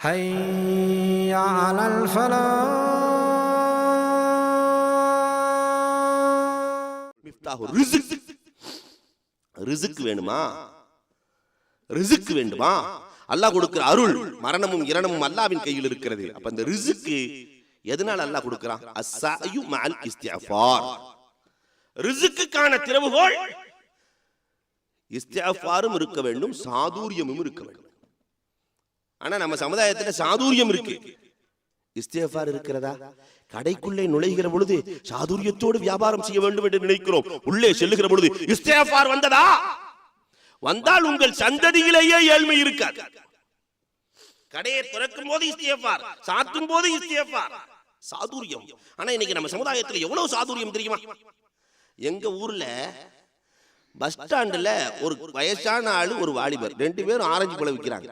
حي على الفلاح மிஃப்தாஹு risk risk வேணுமா risk வேண்டுமா அல்லாஹ் கொடுக்கிற அருள் மரணமும் இரணமும் அல்லாவின் கையில் இருக்கிறது அப்ப இந்த ரிஸ்க்கு எதனால அல்லாஹ் கொடுக்கிறான் அஸ்ஸாயு மஅல் இஸ்திஃபார் ரிஸ்க்குக்கான திறவுகோல் இஸ்திஃபாரும் இருக்க வேண்டும் சாதுரியமும் இருக்க வேண்டும் ஆனா நம்ம சமுதாயத்துல சாதுரியம் இருக்கு. இஸ்தேஃபார் இருக்கிறதா? கடைக்குள்ளே நுழைகிற பொழுது சாதுரியத்தோடு வியாபாரம் செய்ய வேண்டும் என்று நினைக்கிறோம். உள்ளே செல்லுகிற பொழுது இஸ்தேஃபார் வந்ததா? வந்தால் உங்கள் சந்ததியிலேயே ஏழ்மை இருக்காது. கடையை திறக்கும் போது இஸ்திஃபார் சாத்தும் போது இஸ்திஃபார். சாதுரியம். ஆனா இன்னைக்கு நம்ம சமுதாயத்துல எவ்வளவு சாதுரியம் தெரியுமா? எங்க ஊர்ல பஸ் ஸ்டாண்டுல ஒரு வயசான ஆளு ஒரு வாலிபர். ரெண்டு பேரும் ஆரஞ்சு பழம் விற்கிறாங்க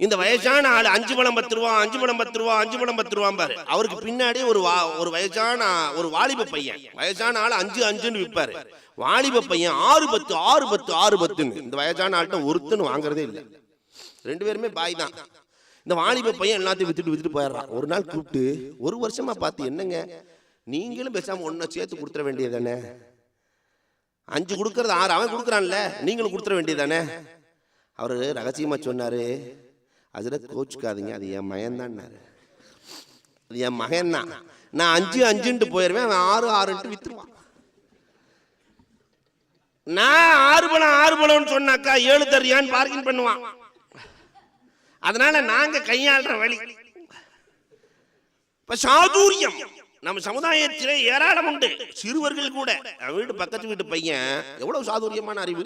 இந்த வயசான ஆள் அஞ்சு பழம் பத்து ரூபா அஞ்சு பழம் பத்து ரூபா அஞ்சு பழம் பத்து ரூபா பாரு. அவருக்கு பின்னாடி ஒரு வா- ஒரு வயசான ஒரு வாலிப பையன். வயசான ஆள் அஞ்சு அஞ்சுன்னு விற்பாரு வாலிப பையன் ஆறு பத்து ஆறு பத்து ஆறு பத்துன்னு. இந்த வயசான ஆள்கிட்ட ஒருத்தன்னு வாங்குறதே இல்லை. ரெண்டு பேருமே பாய் தான். இந்த வாலிப பையன் எல்லாத்தையும் வித்துட்டு வித்துட்டு போயிடுறான். ஒரு நாள் கூப்பிட்டு ஒரு வருஷமா பார்த்து என்னங்க? நீங்களும் பேசாம ஒன்ன சேர்த்து கொடுத்துட வேண்டியதானே அஞ்சு கொடுக்கறது ஆறு அவன் கொடுக்குறான்ல. நீங்களும் கொடுத்துட வேண்டியதானே அவர் ரகசியமா சொன்னாரு அதில் கோச்சுக்காதீங்க. அது என் மகன்தான்னாரு. அது என் மகன் தான் நான் அஞ்சு அஞ்சுன்ட்டு போயிடுவேன் அவன் ஆறு ஆறுன்ட்டு வித்துருவான். நான் ஆறு பழம் ஆறு பழம்னு சொன்னாக்கா ஏழு தரியான்னு பார்க்கிங் பண்ணுவான். அதனால நாங்க கையாளுற வழி. இப்ப சாதுரியம். நம்ம சமுதாயத்திலே ஏராளம் உண்டு. சிறுவர்கள் கூட. வீட்டு பக்கத்து வீட்டு பையன். எவ்வளவு சாதுரியமான அறிவு?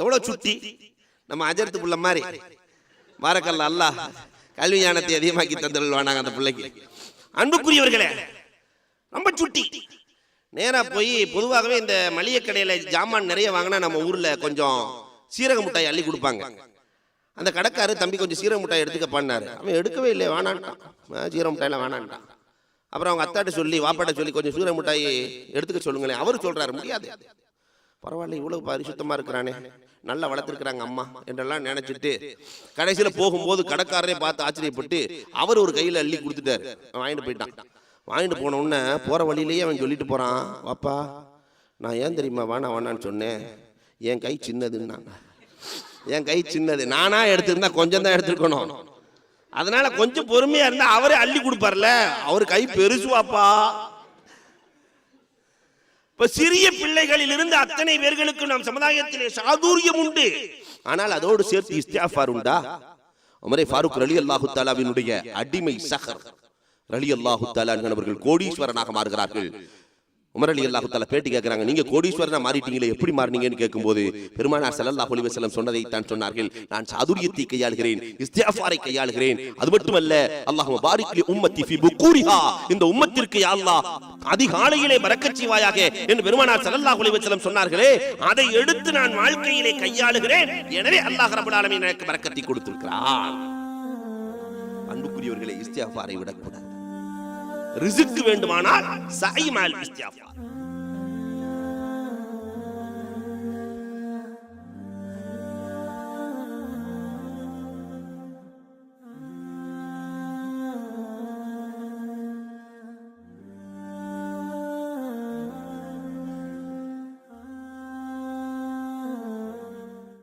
எவ்வளவு சுட்டி நம்ம அஜர்த்து புள்ள மாதிரி. வாரக்கல்ல அல்லாஹ் கல்வி ஞானத்தை அதிகமாக்கி தந்துடுவானாங்க அந்த பிள்ளைக்கு. அன்புக்குரியவர்களே ரொம்ப சுட்டி. நேராக போய் பொதுவாகவே இந்த மளிகை கடையில் ஜாமான் நிறைய வாங்கினா நம்ம ஊரில் கொஞ்சம் சீரக மிட்டாய் அள்ளி கொடுப்பாங்க. அந்த கடைக்காரு தம்பி கொஞ்சம் சீரக முட்டாய் எடுத்துக்க பண்ணார் அவன் எடுக்கவே இல்லை வேணான்ட்டான். சீரக முட்டாயில் வேணான்ட்டான். அப்புறம் அவங்க அத்தாட்ட சொல்லி வாப்பாட்ட சொல்லி கொஞ்சம் சீரக முட்டாய் எடுத்துக்க சொல்லுங்களேன். அவரு சொல்கிறாரு முடியாது. பரவாயில்ல இவ்வளவு பரிசுத்தமா இருக்கிறானே. நல்லா வளர்த்துருக்குறாங்க அம்மா என்றெல்லாம் நினைச்சிட்டு கடைசியில போகும்போது கடைக்காரரே பார்த்து ஆச்சரியப்பட்டு அவர் ஒரு கையில அள்ளி கொடுத்துட்டாரு. வாங்கிட்டு போயிட்டான். வாங்கிட்டு போன உடனே போற வழியிலேயே அவன் சொல்லிட்டு போறான். வாப்பா நான் ஏன் தெரியுமா வேணா வேணான்னு சொன்னேன். என் கை சின்னதுன்னா என் கை சின்னது. நானா எடுத்திருந்தா கொஞ்சம் தான் எடுத்துருக்கணும். அதனால கொஞ்சம் பொறுமையா இருந்தா அவரே அள்ளி கொடுப்பார்ல. அவர் கை பெருசு வாப்பா இப்ப சிறிய பிள்ளைகளில் இருந்து அத்தனை பேர்களுக்கு நம் சமுதாயத்திலே சாதுரியம் உண்டு. ஆனால் அதோடு சேர்த்து இஸ்தியாஃபார் உண்டா? உமரே ஃபாரூக் ரலி அல்லாஹு தாலாவினுடைய அடிமை சஹர். ரலி அல்லாஹு தாலா அவர்கள் கோடீஸ்வரனாக மாறுகிறார்கள். உமர் அலி அல்லாஹு தாலா பேட்டி கேட்கிறாங்க நீங்க கோடீஸ்வரனா மாறிட்டீங்களே எப்படி மாறினீங்கன்னு கேட்கும்போது பெருமானார் ஸல்லல்லாஹு அலைஹி வஸல்லம் சொன்னதை தான் சொன்னார்கள். நான் சாதுரியத்தை கையாளுகிறேன் இஸ்தியாஃபாரை கையாளுகிறேன். அது மட்டுமல்ல அல்லாஹ்வு பாரிக் லி உம்மத்தி ஃபி புக்கூரிஹா இந்த உம்மத்திற்கு யா அல்லாஹ் அதிகாலையிலே பரக்கத் செய்வாயாக என்று பெருமானார் ஸல்லல்லாஹு அலைஹி வஸல்லம் சொன்னார்களே அதை எடுத்து நான் வாழ்க்கையிலே கையாளுகிறேன். எனவே அல்லாஹ் ரப்பல் ஆலமீன் எனக்கு பரக்கத்தை கொடுத்திருக்கிறார். அன்புக்குரியவர்களை இஸ்தியாஃபாரை விடக்கூடாது. ரிசுக்கு வேண்டுமானால் சாயிமால் இஸ்தியாஃபார்